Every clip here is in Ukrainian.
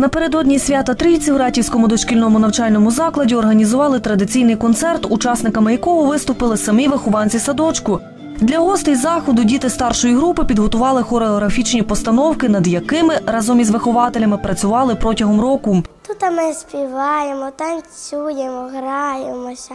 Напередодні свята Трійці у Ратівському дошкільному навчальному закладі організували традиційний концерт, учасниками якого виступили самі вихованці садочку. Для гостей заходу діти старшої групи підготували хореографічні постановки, над якими разом із вихователями працювали протягом року. Тут ми співаємо, танцюємо, граємося.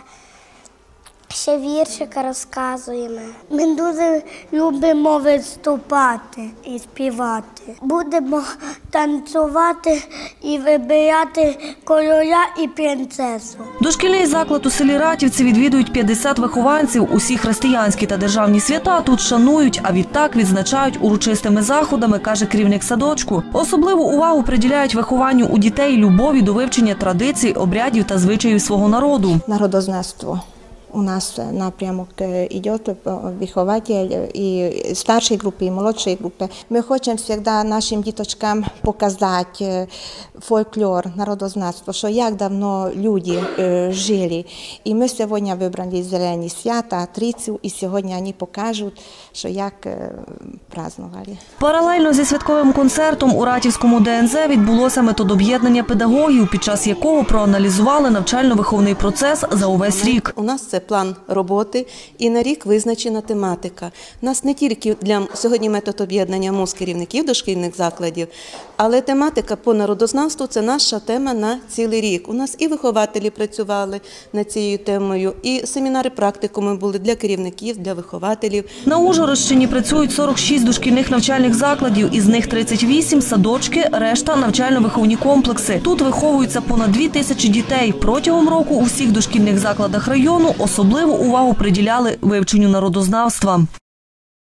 Ще віршика розказуємо. Ми дуже любимо виступати і співати. Будемо танцювати і вибирати короля і принцесу. Дошкільний заклад у селі Ратівці відвідують 50 вихованців. Усі християнські та державні свята тут шанують, а відтак відзначають урочистими заходами, каже керівник садочку. Особливу увагу приділяють вихованню у дітей любові до вивчення традицій, обрядів та звичаїв свого народу. Народознавство. У нас напрямок е, йде вихователь і старшої групи, і молодшої групи. Ми хочемо завжди нашим діточкам показати е, фольклор, народознавство, що як давно люди е, жили. І ми сьогодні вибрали зелені свята, трицю, і сьогодні вони покажуть, що як е, празднували. Паралельно зі святковим концертом у Ратівському ДНЗ відбулося методоб'єднання педагогів, під час якого проаналізували навчально-виховний процес за увесь рік. У нас це план роботи і на рік визначена тематика. У нас не тільки для сьогодні метод об'єднання МУЗ керівників дошкільних закладів, але тематика по народознавству це наша тема на цілий рік. У нас і вихователі працювали над цією темою, і семінари практикуми були для керівників, для вихователів. На Ужгородщині працюють 46 дошкільних навчальних закладів, із них 38 – садочки, решта – навчально-виховні комплекси. Тут виховуються понад 2 тисячі дітей. Протягом року у всіх дошкільних закладах району особливу увагу приділяли вивченню народознавства.